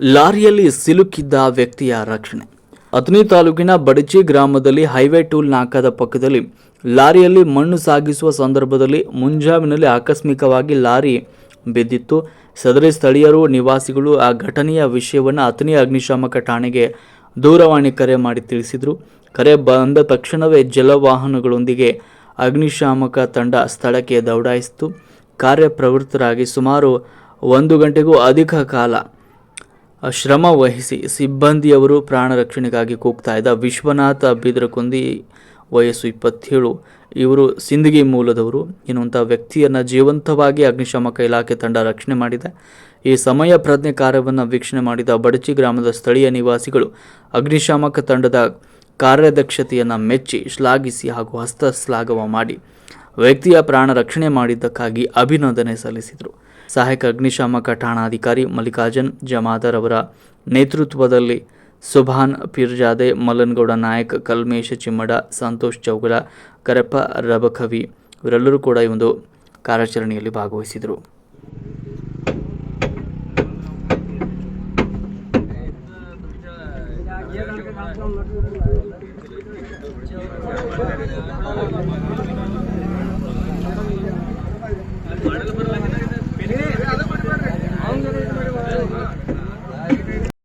ಲಾರಿಯಲ್ಲಿ ಸಿಲುಕಿದ್ದ ವ್ಯಕ್ತಿಯ ರಕ್ಷಣೆ. ಅಥಣಿ ತಾಲೂಕಿನ ಬಡಚಿ ಗ್ರಾಮದಲ್ಲಿ ಹೈವೇ ಟೂಲ್ ನಾಕದ ಪಕ್ಕದಲ್ಲಿ ಲಾರಿಯಲ್ಲಿ ಮಣ್ಣು ಸಾಗಿಸುವ ಸಂದರ್ಭದಲ್ಲಿ ಮುಂಜಾವಿನಲ್ಲಿ ಆಕಸ್ಮಿಕವಾಗಿ ಲಾರಿ ಬಿದ್ದಿತ್ತು. ಸದರಿ ಸ್ಥಳೀಯರು, ನಿವಾಸಿಗಳು ಆ ಘಟನೆಯ ವಿಷಯವನ್ನು ಅಥಣಿ ಅಗ್ನಿಶಾಮಕ ಠಾಣೆಗೆ ದೂರವಾಣಿ ಕರೆ ಮಾಡಿ ತಿಳಿಸಿದರು. ಕರೆ ಬಂದ ತಕ್ಷಣವೇ ಜಲವಾಹನಗಳೊಂದಿಗೆ ಅಗ್ನಿಶಾಮಕ ತಂಡ ಸ್ಥಳಕ್ಕೆ ದೌಡಾಯಿಸಿತು ಕಾರ್ಯಪ್ರವೃತ್ತರಾಗಿ ಸುಮಾರು ಒಂದು ಗಂಟೆಗೂ ಅಧಿಕ ಕಾಲ ಶ್ರಮ ವಹಿಸಿ ಸಿಬ್ಬಂದಿಯವರು ಪ್ರಾಣ ರಕ್ಷಣೆಗಾಗಿ ಕೂಗ್ತಾ ಇದ್ದ ವಿಶ್ವನಾಥ ಬಿದ್ರಕುಂದಿ ವಯಸ್ಸು ಇಪ್ಪತ್ತೇಳು. ಇವರು ಸಿಂದಗಿ ಮೂಲದವರು. ಎನ್ನುವಂಥ ವ್ಯಕ್ತಿಯನ್ನು ಜೀವಂತವಾಗಿ ಅಗ್ನಿಶಾಮಕ ಇಲಾಖೆ ತಂಡ ರಕ್ಷಣೆ ಮಾಡಿದೆ. ಈ ಸಮಯ ಪ್ರಜ್ಞೆ ಕಾರ್ಯವನ್ನು ವೀಕ್ಷಣೆ ಮಾಡಿದ ಬಡಚಿ ಗ್ರಾಮದ ಸ್ಥಳೀಯ ನಿವಾಸಿಗಳು ಅಗ್ನಿಶಾಮಕ ತಂಡದ ಕಾರ್ಯದಕ್ಷತೆಯನ್ನು ಮೆಚ್ಚಿ ಶ್ಲಾಘಿಸಿ ಹಾಗೂ ಹಸ್ತಶ್ಲಾಘವ ಮಾಡಿ ವ್ಯಕ್ತಿಯ ಪ್ರಾಣ ರಕ್ಷಣೆ ಮಾಡಿದ್ದಕ್ಕಾಗಿ ಅಭಿನಂದನೆ ಸಲ್ಲಿಸಿದರು. ಸಹಾಯಕ ಅಗ್ನಿಶಾಮಕ ಠಾಣಾಧಿಕಾರಿ ಮಲ್ಲಿಕಾರ್ಜುನ್ ಜಮಾದರ್ ಅವರ ನೇತೃತ್ವದಲ್ಲಿ ಸುಭಾನ್ ಪಿರ್ಜಾದೆ, ಮಲ್ಲನಗೌಡ ನಾಯಕ್, ಕಲ್ಮೇಶ ಚಿಮ್ಮಡ, ಸಂತೋಷ್ ಚೌಗಲ, ಕರಪ್ಪ ರಬಖವಿ ಇವರೆಲ್ಲರೂ ಕೂಡ ಈ ಒಂದು ಕಾರ್ಯಾಚರಣೆಯಲ್ಲಿ ಭಾಗವಹಿಸಿದರು.